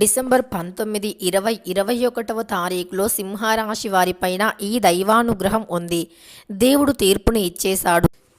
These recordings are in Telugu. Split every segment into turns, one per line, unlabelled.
డిసెంబర్ పంతొమ్మిది ఇరవై ఇరవై ఒకటవ తారీఖులో సింహరాశి వారిపైన ఈ దైవానుగ్రహం ఉంది. దేవుడు తీర్పుని ఇచ్చేశాడు.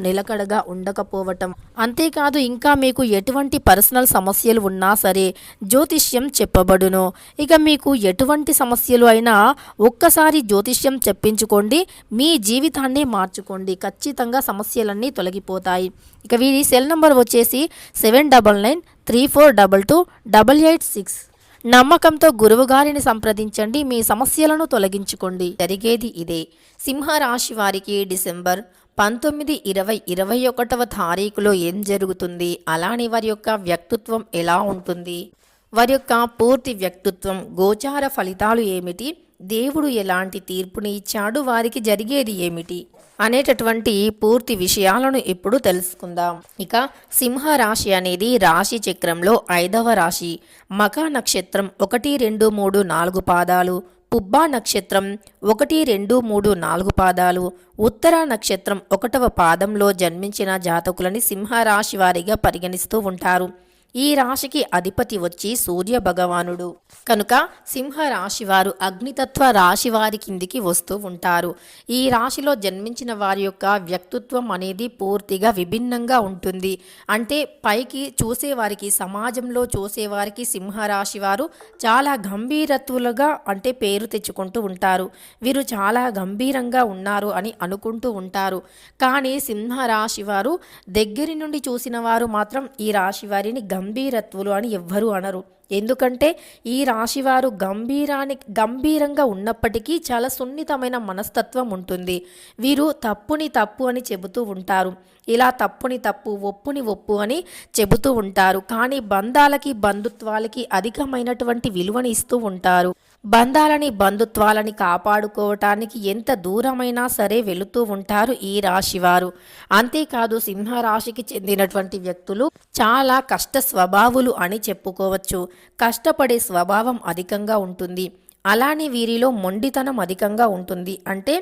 నిలకడగా ఉండకపోవటం. అంతేకాదు ఇంకా మీకు ఎటువంటి పర్సనల్ సమస్యలు ఉన్నా సరే జ్యోతిష్యం చెప్పబడును. ఇక మీకు ఎటువంటి సమస్యలు అయినా ఒక్కసారి జ్యోతిష్యం చెప్పించుకోండి మీ జీవితాన్ని మార్చుకోండి. ఖచ్చితంగా సమస్యలన్నీ తొలగిపోతాయి. ఇక వీరి సెల్ నంబర్ వచ్చేసి seven double nine three four double two double eight six. నమ్మకంతో గురువుగారిని సంప్రదించండి మీ సమస్యలను తొలగించుకోండి. జరిగేది ఇదే. సింహరాశి వారికి డిసెంబర్ పంతొమ్మిది ఇరవై ఇరవై ఒకటవ తారీఖులో ఏం జరుగుతుంది? అలానే వారి యొక్క వ్యక్తిత్వం ఎలా ఉంటుంది? వారి యొక్క పూర్తి వ్యక్తిత్వం గోచార ఫలితాలు ఏమిటి? దేవుడు ఎలాంటి తీర్పుని ఇచ్చాడు? వారికి జరిగేది ఏమిటి? అనేటటువంటి పూర్తి విషయాలను ఇప్పుడు తెలుసుకుందాం. ఇక సింహ రాశి అనేది రాశి చక్రంలో ఐదవ రాశి. మక నక్షత్రం ఒకటి రెండు మూడు నాలుగు పాదాలు. పుబ్బా నక్షత్రం ఒకటి రెండు మూడు నాలుగు పాదాలు. ఉత్తర నక్షత్రం ఒకటవ పాదంలో జన్మించిన జాతకులని సింహరాశి వారిగా పరిగణిస్తూ ఉంటారు. ఈ రాశికి అధిపతి వచ్చి సూర్య భగవానుడు. కనుక సింహ రాశి వారు అగ్నితత్వ రాశి వారి కిందికి వస్తూ ఉంటారు. ఈ రాశిలో జన్మించిన వారి యొక్క వ్యక్తిత్వం అనేది పూర్తిగా విభిన్నంగా ఉంటుంది. అంటే పైకి చూసేవారికి సమాజంలో చూసేవారికి సింహరాశి వారు చాలా గంభీరత్వులుగా అంటే పేరు తెచ్చుకుంటూ ఉంటారు. వీరు చాలా గంభీరంగా ఉన్నారు అని అనుకుంటూ ఉంటారు. కానీ సింహరాశి వారు దగ్గరి నుండి చూసిన వారు మాత్రం ఈ రాశి వారిని గంభీరత్వులు అని ఎవ్వరూ అనరు. ఎందుకంటే ఈ రాశివారు గంభీరాని గంభీరంగా ఉన్నప్పటికీ చాలా సున్నితమైన మనస్తత్వం ఉంటుంది. వీరు తప్పుని తప్పు అని చెబుతూ ఉంటారు. ఇలా తప్పుని తప్పు ఒప్పుని ఒప్పు అని చెబుతూ ఉంటారు. కానీ బంధాలకి బంధుత్వాలకి అధికమైనటువంటి విలువని ఇస్తూ ఉంటారు. బంధాలని బంధుత్వాలని కాపాడుకోవటానికి ఎంత దూరమైనా సరే వెళుతూ ఉంటారు ఈ రాశివారు. అంతేకాదు సింహరాశికి చెందినటువంటి వ్యక్తులు చాలా కష్ట స్వభావులు అని చెప్పుకోవచ్చు. కష్టపడే స్వభావం అధికంగా ఉంటుంది. అలానే వీరిలో మొండితనం అధికంగా ఉంటుంది. అంటే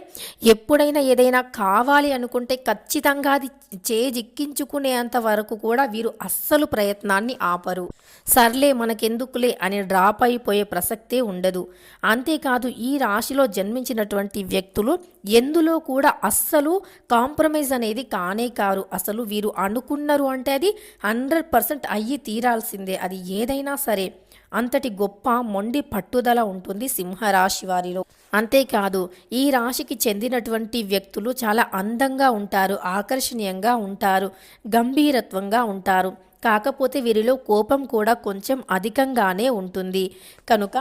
ఎప్పుడైనా ఏదైనా కావాలి అనుకుంటే ఖచ్చితంగా అది చేజిక్కించుకునేంత వరకు కూడా వీరు అస్సలు ప్రయత్నాన్ని ఆపరు. సర్లే మనకెందుకులే అని డ్రాప్ అయిపోయే ప్రసక్తే ఉండదు. అంతేకాదు ఈ రాశిలో జన్మించినటువంటి వ్యక్తులు ఎందులో కూడా అస్సలు కాంప్రమైజ్ అనేది కానే కారు. అసలు వీరు అనుకున్నారు అంటే అది హండ్రెడ్ పర్సెంట్ అయ్యి తీరాల్సిందే. అది ఏదైనా సరే. అంతటి గొప్ప మొండి పట్టుదల ఉంటుంది సింహరాశి వారిలో. అంతేకాదు ఈ రాశికి చెందినటువంటి వ్యక్తులు చాలా అందంగా ఉంటారు ఆకర్షణీయంగా ఉంటారు గంభీరత్వంగా ఉంటారు. కాకపోతే వీరిలో కోపం కూడా కొంచెం అధికంగానే ఉంటుంది. కనుక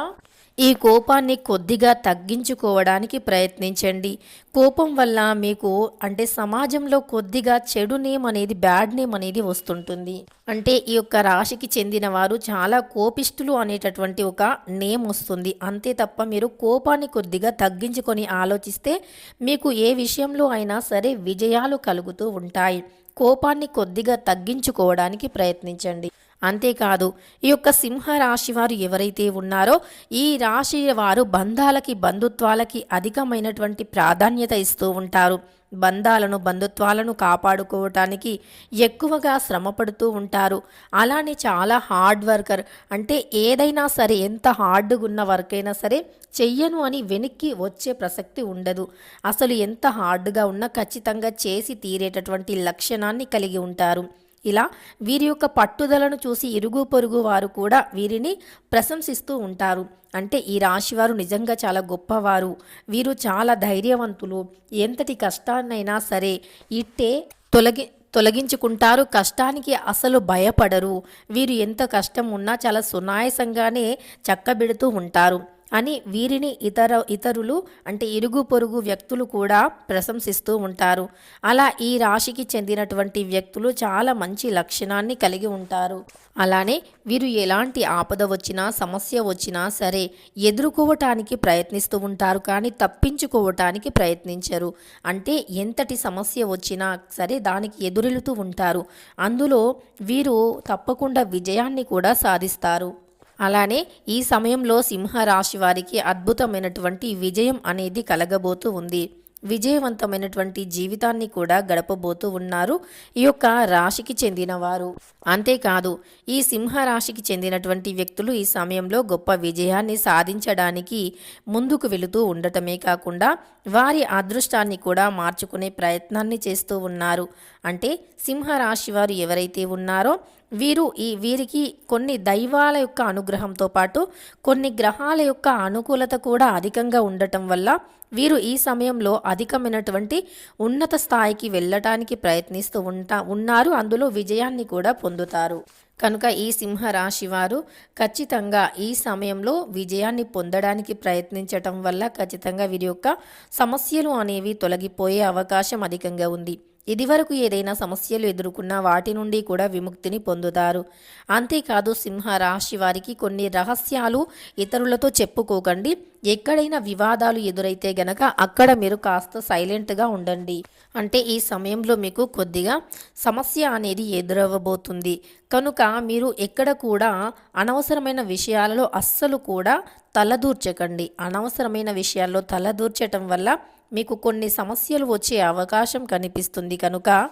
ఈ కోపాన్ని కొద్దిగా తగ్గించుకోవడానికి ప్రయత్నించండి. కోపం వల్ల మీకు అంటే సమాజంలో కొద్దిగా చెడు నేమ్ అనేది బ్యాడ్ నేమ్ అనేది వస్తుంటుంది. అంటే ఈ యొక్క రాశికి చెందిన వారు చాలా కోపిష్టులు అనేటటువంటి ఒక నేమ్ వస్తుంది. అంతే తప్ప మీరు కోపాన్ని కొద్దిగా తగ్గించుకొని ఆలోచిస్తే మీకు ఏ విషయంలో అయినా సరే విజయాలు కలుగుతూ ఉంటాయి. కోపాన్ని కొద్దిగా తగ్గించుకోవడానికి ప్రయత్నించండి. అంతేకాదు ఈ యొక్క సింహ రాశి వారు ఎవరైతే ఉన్నారో ఈ రాశి వారు బంధాలకి బంధుత్వాలకి అధికమైనటువంటి ప్రాధాన్యత ఇస్తూ ఉంటారు. బంధాలను బంధుత్వాలను కాపాడుకోవటానికి ఎక్కువగా శ్రమపడుతూ ఉంటారు. అలానే చాలా హార్డ్ వర్కర్ అంటే ఏదైనా సరే ఎంత హార్డ్గా ఉన్న వర్క్ అయినా సరే చెయ్యను అని వెనక్కి వచ్చే ప్రసక్తి ఉండదు. అసలు ఎంత హార్డ్గా ఉన్నా ఖచ్చితంగా చేసి తీరేటటువంటి లక్షణాన్ని కలిగి ఉంటారు. ఇలా వీరి యొక్క పట్టుదలను చూసి ఇరుగు పొరుగు వారు కూడా వీరిని ప్రశంసిస్తూ ఉంటారు. అంటే ఈ రాశివారు నిజంగా చాలా గొప్పవారు. వీరు చాలా ధైర్యవంతులు. ఎంతటి కష్టాన్నైనా సరే ఇట్టే తొలగి తొలగించుకుంటారు. కష్టానికి అసలు భయపడరు. వీరు ఎంత కష్టం ఉన్నా చాలా సునాయసంగానే చక్కబెడుతూ ఉంటారు. అని వీరిని ఇతర ఇతరులు అంటే ఇరుగు పొరుగు వ్యక్తులు కూడా ప్రశంసిస్తూ ఉంటారు. అలా ఈ రాశికి చెందినటువంటి వ్యక్తులు చాలా మంచి లక్షణాన్ని కలిగి ఉంటారు. అలానే వీరు ఎలాంటి ఆపద వచ్చినా సమస్య వచ్చినా సరే ఎదుర్కోవటానికి ప్రయత్నిస్తూ ఉంటారు కానీ తప్పించుకోవటానికి ప్రయత్నించరు. అంటే ఎంతటి సమస్య వచ్చినా సరే దానికి ఎదురెలుతూ ఉంటారు. అందులో వీరు తప్పకుండా విజయాన్ని కూడా సాధిస్తారు. అలానే ఈ సమయంలో సింహరాశి వారికి అద్భుతమైనటువంటి విజయం అనేది కలగబోతూ ఉంది. విజయవంతమైనటువంటి జీవితాన్ని కూడా గడపబోతూ ఉన్నారు. ఈ యొక్క రాశికి చెందినవారు. అంతేకాదు ఈ సింహ రాశికి చెందినటువంటి వ్యక్తులు ఈ సమయంలో గొప్ప విజయాన్ని సాధించడానికి ముందుకు వెళుతూ ఉండటమే కాకుండా వారి అదృష్టాన్ని కూడా మార్చుకునే ప్రయత్నాన్ని చేస్తూ ఉన్నారు. అంటే సింహరాశి వారు ఎవరైతే ఉన్నారో వీరు ఈ వీరికి కొన్ని దైవాల యొక్క అనుగ్రహంతో పాటు కొన్ని గ్రహాల యొక్క అనుకూలత కూడా అధికంగా ఉండటం వల్ల వీరు ఈ సమయంలో అధికమైనటువంటి ఉన్నత స్థాయికి వెళ్ళటానికి ప్రయత్నిస్తూ ఉంటా ఉన్నారు. అందులో విజయాన్ని కూడా పొందుతారు. కనుక ఈ సింహ రాశి వారు ఖచ్చితంగా ఈ సమయంలో విజయాన్ని పొందడానికి ప్రయత్నించటం వల్ల ఖచ్చితంగా వీరి యొక్క సమస్యలు అనేవి తొలగిపోయే అవకాశం అధికంగా ఉంది. ఇదివరకు ఏదైనా సమస్యలు ఎదుర్కొన్న వాటి నుండి కూడా విముక్తిని పొందుతారు. అంతేకాదు సింహ రాశి వారికి కొన్ని రహస్యాలు ఇతరులతో చెప్పుకోకండి. ఎక్కడైనా వివాదాలు ఎదురైతే గనక అక్కడ మీరు కాస్త సైలెంట్గా ఉండండి. అంటే ఈ సమయంలో మీకు కొద్దిగా సమస్య అనేది ఎదురవ్వబోతుంది. కనుక మీరు ఎక్కడ కూడా అనవసరమైన విషయాలలో అస్సలు కూడా తలదూర్చకండి. అనవసరమైన విషయాల్లో తలదూర్చటం వల్ల మీకు కొన్ని సమస్యలు వచ్చే అవకాశం కనిపిస్తుంది కనుక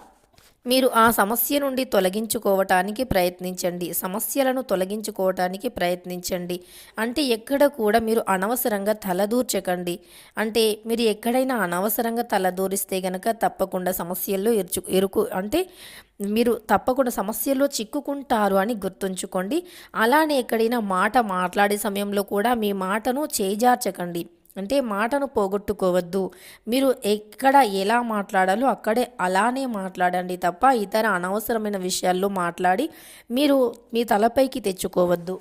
మీరు ఆ సమస్య నుండి తొలగించుకోవటానికి ప్రయత్నించండి. సమస్యలను తొలగించుకోవటానికి ప్రయత్నించండి. అంటే ఎక్కడ కూడా మీరు అనవసరంగా తలదూర్చకండి. అంటే మీరు ఎక్కడైనా అనవసరంగా తలదూరిస్తే గనక తప్పకుండా సమస్యల్లో ఇరుచు ఇరుకు అంటే మీరు తప్పకుండా సమస్యల్లో చిక్కుకుంటారు అని గుర్తుంచుకోండి. అలానే ఎక్కడైనా మాట మాట్లాడే సమయంలో కూడా మీ మాటను చేజార్చకండి. అంటే మాటను పోగొట్టుకోవద్దు. మీరు ఎక్కడ ఎలా మాట్లాడాలో అక్కడే అలానే మాట్లాడండి తప్ప ఇతర అనవసరమైన విషయాల్లో మాట్లాడి మీరు మీ తలపైకి తెచ్చుకోవద్దు.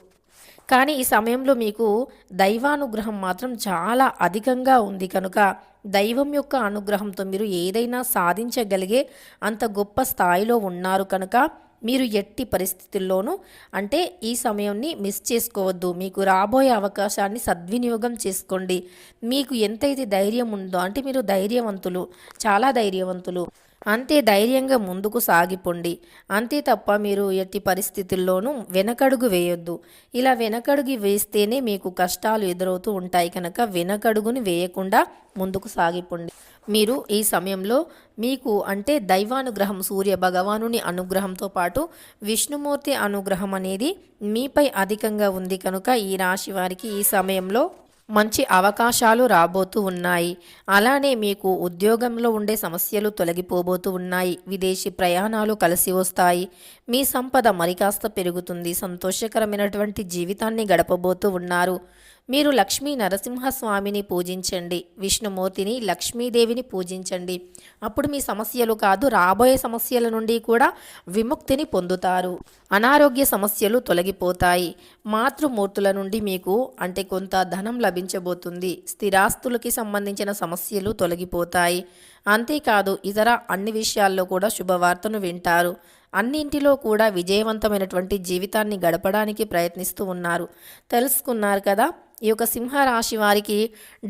కానీ ఈ సమయంలో మీకు దైవానుగ్రహం మాత్రం చాలా అధికంగా ఉంది కనుక దైవం యొక్క అనుగ్రహంతో మీరు ఏదైనా సాధించగలిగే అంత గొప్ప స్థాయిలో ఉన్నారు కనుక మీరు ఎట్టి పరిస్థితుల్లోనూ అంటే ఈ సమయాన్ని మిస్ చేసుకోవద్దు. మీకు రాబోయే అవకాశాన్ని సద్వినియోగం చేసుకోండి. మీకు ఎంతైతే ధైర్యం ఉందో అంటే మీరు ధైర్యవంతులు చాలా ధైర్యవంతులు అంతే ధైర్యంగా ముందుకు సాగిపోండి. అంతే తప్ప మీరు ఎట్టి పరిస్థితుల్లోనూ వెనకడుగు వేయొద్దు. ఇలా వెనకడుగు వేస్తేనే మీకు కష్టాలు ఎదురవుతూ ఉంటాయి కనుక వెనకడుగుని వేయకుండా ముందుకు సాగిపోండి. మీరు ఈ సమయంలో మీకు అంటే దైవానుగ్రహం సూర్య భగవానుని అనుగ్రహంతో పాటు విష్ణుమూర్తి అనుగ్రహం అనేది మీపై అధికంగా ఉంది కనుక ఈ రాశి వారికి ఈ సమయంలో మంచి అవకాశాలు రాబోతూ ఉన్నాయి. అలానే మీకు ఉద్యోగంలో ఉండే సమస్యలు తొలగిపోబోతూ ఉన్నాయి. విదేశీ ప్రయాణాలు కలిసి వస్తాయి. మీ సంపద మరికాస్త పెరుగుతుంది. సంతోషకరమైనటువంటి జీవితాన్ని గడపబోతూ ఉన్నారు. మీరు లక్ష్మీ నరసింహస్వామిని పూజించండి విష్ణుమూర్తిని లక్ష్మీదేవిని పూజించండి. అప్పుడు మీ సమస్యలు కాదు రాబోయే సమస్యల నుండి కూడా విముక్తిని పొందుతారు. అనారోగ్య సమస్యలు తొలగిపోతాయి. మాతృమూర్తుల నుండి మీకు అంటే కొంత ధనం లభించబోతుంది. స్థిరాస్తులకి సంబంధించిన సమస్యలు తొలగిపోతాయి. అంతేకాదు ఇతర అన్ని విషయాల్లో కూడా శుభవార్తను వింటారు. అన్నింటిలో కూడా విజయవంతమైనటువంటి జీవితాన్ని గడపడానికి ప్రయత్నిస్తూ ఉన్నారు. తెలుసుకున్నారు కదా? ఈ యొక్క సింహరాశి వారికి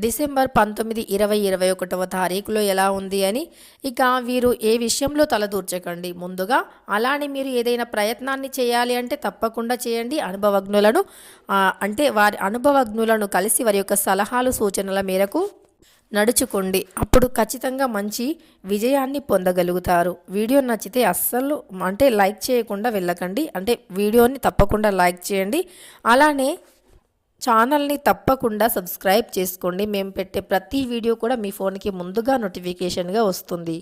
డిసెంబర్ పంతొమ్మిది ఇరవై ఇరవై ఒకటవ తారీఖులో ఎలా ఉంది అని ఇక వీరు ఏ విషయంలో తలదూర్చకండి. ముందుగా అలానే మీరు ఏదైనా ప్రయత్నాన్ని చేయాలి అంటే తప్పకుండా చేయండి. అనుభవజ్ఞులను అంటే వారి అనుభవజ్ఞులను కలిసి వారి యొక్క సలహాలు సూచనల మేరకు నడుచుకోండి. అప్పుడు ఖచ్చితంగా మంచి విజయాన్ని పొందగలుగుతారు. వీడియో నచ్చితే అస్సలు అంటే లైక్ చేయకుండా వెళ్ళకండి. అంటే వీడియోని తప్పకుండా లైక్ చేయండి. అలానే ఛానల్ని తప్పకుండా సబ్స్క్రైబ్ చేసుకోండి. మేము పెట్టే ప్రతి వీడియో కూడా మీ ఫోన్కి ముందుగా నోటిఫికేషన్గా వస్తుంది.